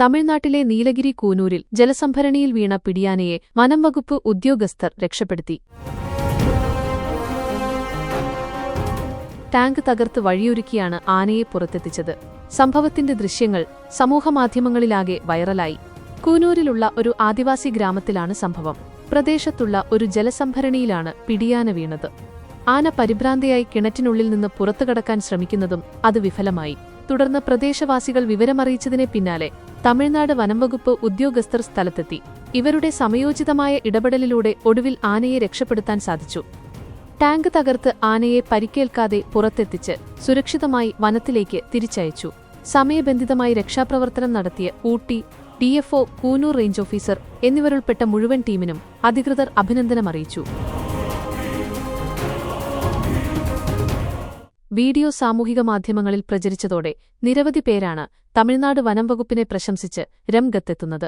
തമിഴ്നാട്ടിലെ നീലഗിരി കൂനൂരിൽ ജലസംഭരണിയിൽ വീണ പിടിയാനയെ വനംവകുപ്പ് ഉദ്യോഗസ്ഥർ രക്ഷപ്പെടുത്തി. ടാങ്ക് തകർത്ത് വഴിയൊരുക്കിയാണ് ആനയെ പുറത്തെത്തിച്ചത്. സംഭവത്തിന്റെ ദൃശ്യങ്ങൾ സമൂഹമാധ്യമങ്ങളിലാകെ വൈറലായി. കൂനൂരിലുള്ള ഒരു ആദിവാസി ഗ്രാമത്തിലാണ് സംഭവം. പ്രദേശത്തുള്ള ഒരു ജലസംഭരണിയിലാണ് പിടിയാന വീണത്. ആന പരിഭ്രാന്തിയായി കിണറ്റിനുള്ളിൽ നിന്ന് പുറത്തുകടക്കാൻ ശ്രമിക്കുന്നതും അത് വിഫലമായി. തുടർന്ന് പ്രദേശവാസികൾ വിവരമറിയിച്ചതിനെ പിന്നാലെ തമിഴ്നാട് വനംവകുപ്പ് ഉദ്യോഗസ്ഥർ സ്ഥലത്തെത്തി. ഇവരുടെ സമയോചിതമായ ഇടപെടലിലൂടെ ഒടുവിൽ ആനയെ രക്ഷപ്പെടുത്താൻ സാധിച്ചു. ടാങ്ക് തകർത്ത് ആനയെ പരിക്കേൽക്കാതെ പുറത്തെത്തിച്ച് സുരക്ഷിതമായി വനത്തിലേക്ക് തിരിച്ചയച്ചു. സമയബന്ധിതമായി രക്ഷാപ്രവർത്തനം നടത്തിയ Ooty DFO Coonoor range officer എന്നിവരുൾപ്പെട്ട മുഴുവൻ ടീമിനും അധികൃതർ അഭിനന്ദനമറിയിച്ചു. വീഡിയോ സാമൂഹിക മാധ്യമങ്ങളിൽ പ്രചരിച്ചതോടെ നിരവധി പേരാണ് തമിഴ്നാട് വനംവകുപ്പിനെ പ്രശംസിച്ച് രംഗത്തെത്തുന്നത്.